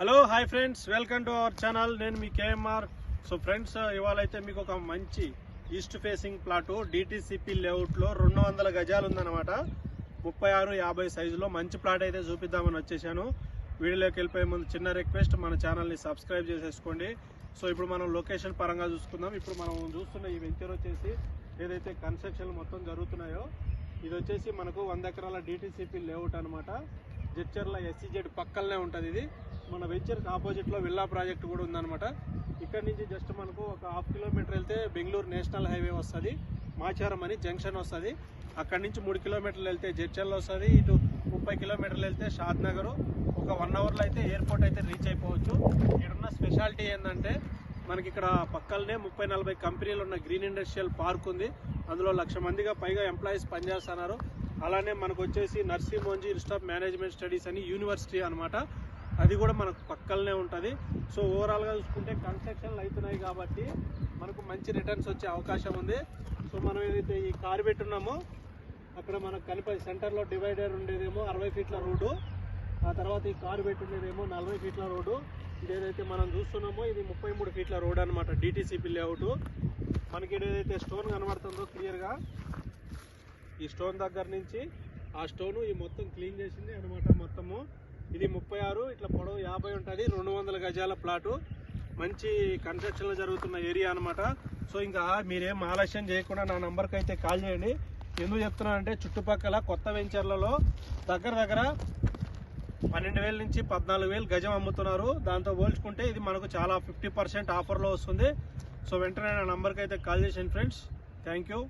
Hello hi friends welcome to our channel నేను మీ KMR so friends ఇవాళ అయితే మీకు ఒక మంచి ఈస్ట్ ఫేసింగ్ ప్లాటు డిటిసిపి లేఅవుట్లో రెండు వందల గజాలు ఉందన్నమాట. ముప్పై ఆరు యాభై సైజులో మంచి ప్లాట్ అయితే చూపిద్దామని వచ్చేసాను. వీడియోలోకి వెళ్ళిపోయే ముందు చిన్న రిక్వెస్ట్ మన ఛానల్ని సబ్స్క్రైబ్ చేసేసుకోండి. సో ఇప్పుడు మనం లొకేషన్ పరంగా చూసుకుందాం. ఇప్పుడు మనం చూస్తున్న ఈ వెంచర్ వచ్చేసి ఏదైతే కన్స్ట్రక్షన్ మొత్తం జరుగుతున్నాయో ఇది వచ్చేసి మనకు వంద ఎకరాల డిటిసిపి లేఅవుట్ అనమాట జడ్చర్ల ఎస్సీజెడ్ పక్కనే ఉంటుంది ఇది. మన వెంచర్కి ఆపోజిట్లో విల్లా ప్రాజెక్ట్ కూడా ఉందన్నమాట. ఇక్కడ నుంచి జస్ట్ మనకు ఒక హాఫ్ కిలోమీటర్ వెళ్తే బెంగళూరు నేషనల్ హైవే వస్తుంది. మాచారం అని జంక్షన్ వస్తుంది. అక్కడ నుంచి మూడు కిలోమీటర్లు వెళ్తే జడ్చర్ల వస్తుంది. ఇటు ముప్పై కిలోమీటర్లు వెళ్తే షాద్ నగర్. ఒక వన్ అవర్లో అయితే ఎయిర్పోర్ట్ అయితే రీచ్ అయిపోవచ్చు. ఇక్కడున్న స్పెషాలిటీ ఏంటంటే మనకి ఇక్కడ పక్కలనే ముప్పై నలభై కంపెనీలు ఉన్న గ్రీన్ ఇండస్ట్రియల్ పార్క్ ఉంది. అందులో లక్ష మందిగా పైగా ఎంప్లాయీస్ పనిచేస్తున్నారు. అలానే మనకు వచ్చేసి Narsee Monjee institute of management studies అని యూనివర్సిటీ అనమాట అది కూడా మనకు పక్కలనే ఉంటుంది. సో ఓవరాల్గా చూసుకుంటే కన్స్ట్రక్షన్లు అవుతున్నాయి కాబట్టి మనకు మంచి రిటర్న్స్ వచ్చే అవకాశం ఉంది. సో మనం ఏదైతే ఈ కారు పెట్టున్నామో అక్కడ మనకు కనిపి సెంటర్లో డివైడర్ ఉండేదేమో అరవై ఫీట్ల రోడ్డు. ఆ తర్వాత ఈ కారు పెట్టుండేదేమో నలభై ఫీట్ల రోడ్డు. ఇది ఏదైతే మనం చూస్తున్నామో ఇది ముప్పై మూడు ఫీట్ల రోడ్ అనమాట డిటీసీపీ లేఅవుట్ మనకి ఏదైతే స్టోన్ కనబడుతుందో క్లియర్గా ఈ స్టోన్ దగ్గర నుంచి ఆ స్టోను ఈ మొత్తం క్లీన్ చేసింది అనమాట మొత్తము. ఇది ముప్పై ఆరు ఇట్లా పొడవు యాభై ఉంటుంది రెండు వందల గజాల ప్లాటు. మంచి కన్స్ట్రక్షన్లు జరుగుతున్న ఏరియా అనమాట సో ఇంకా మీరేం ఆలస్యం చేయకుండా నా నెంబర్కి అయితే కాల్ చేయండి. ఎందుకు చెప్తున్నాను అంటే చుట్టుపక్కల కొత్త వెంచర్లలో దగ్గర దగ్గర పన్నెండు వేల నుంచి పద్నాలుగు వేలు గజం అమ్ముతున్నారు. దాంతో పోల్చుకుంటే ఇది మనకు చాలా ఫిఫ్టీ పర్సెంట్ ఆఫర్లో వస్తుంది. సో వెంటనే నా నెంబర్కి అయితే కాల్ చేసాను ఫ్రెండ్స్. Thank you.